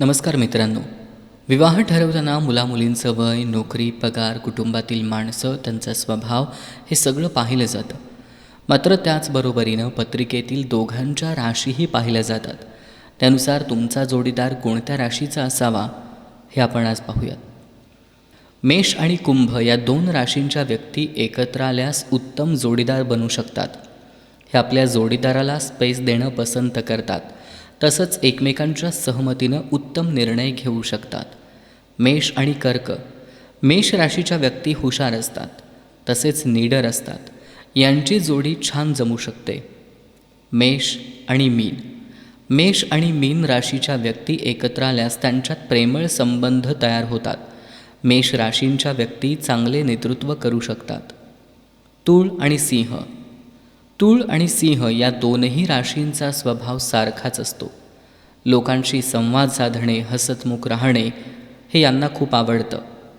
नमस्कार मित्रांनो. विवाह ठरवताना मुलामुलींचं वय नोकरी पगार कुटुंबातील माणसं त्यांचा स्वभाव हे सगळं पाहिलं जातं. मात्र त्याचबरोबरीनं पत्रिकेतील दोघांच्या राशीही पाहिल्या जातात. त्यानुसार तुमचा जोडीदार कोणत्या राशीचा असावा हे आपण आज पाहूयात. मेष आणि कुंभ या दोन राशींच्या व्यक्ती एकत्र आल्यास उत्तम जोडीदार बनू शकतात. हे आपल्या जोडीदाराला स्पेस देणं पसंत करतात. तसंच एकमेकांच्या सहमतीनं उत्तम निर्णय घेऊ शकतात. मेष आणि कर्क. मेष राशीच्या व्यक्ती हुशार असतात. तसेच निडर असतात. यांची जोडी छान जमू शकते. मेष आणि मीन. मेष आणि मीन राशीच्या व्यक्ती एकत्र आल्यास त्यांच्यात प्रेमळ संबंध तयार होतात. मेष राशींच्या व्यक्ती चांगले नेतृत्व करू शकतात. तूळ आणि सिंह. तूळ आणि सिंह या दोनही राशींचा स्वभाव सारखाच असतो. लोकांशी संवाद साधणे हसतमुख राहणे हे यांना खूप आवडतं.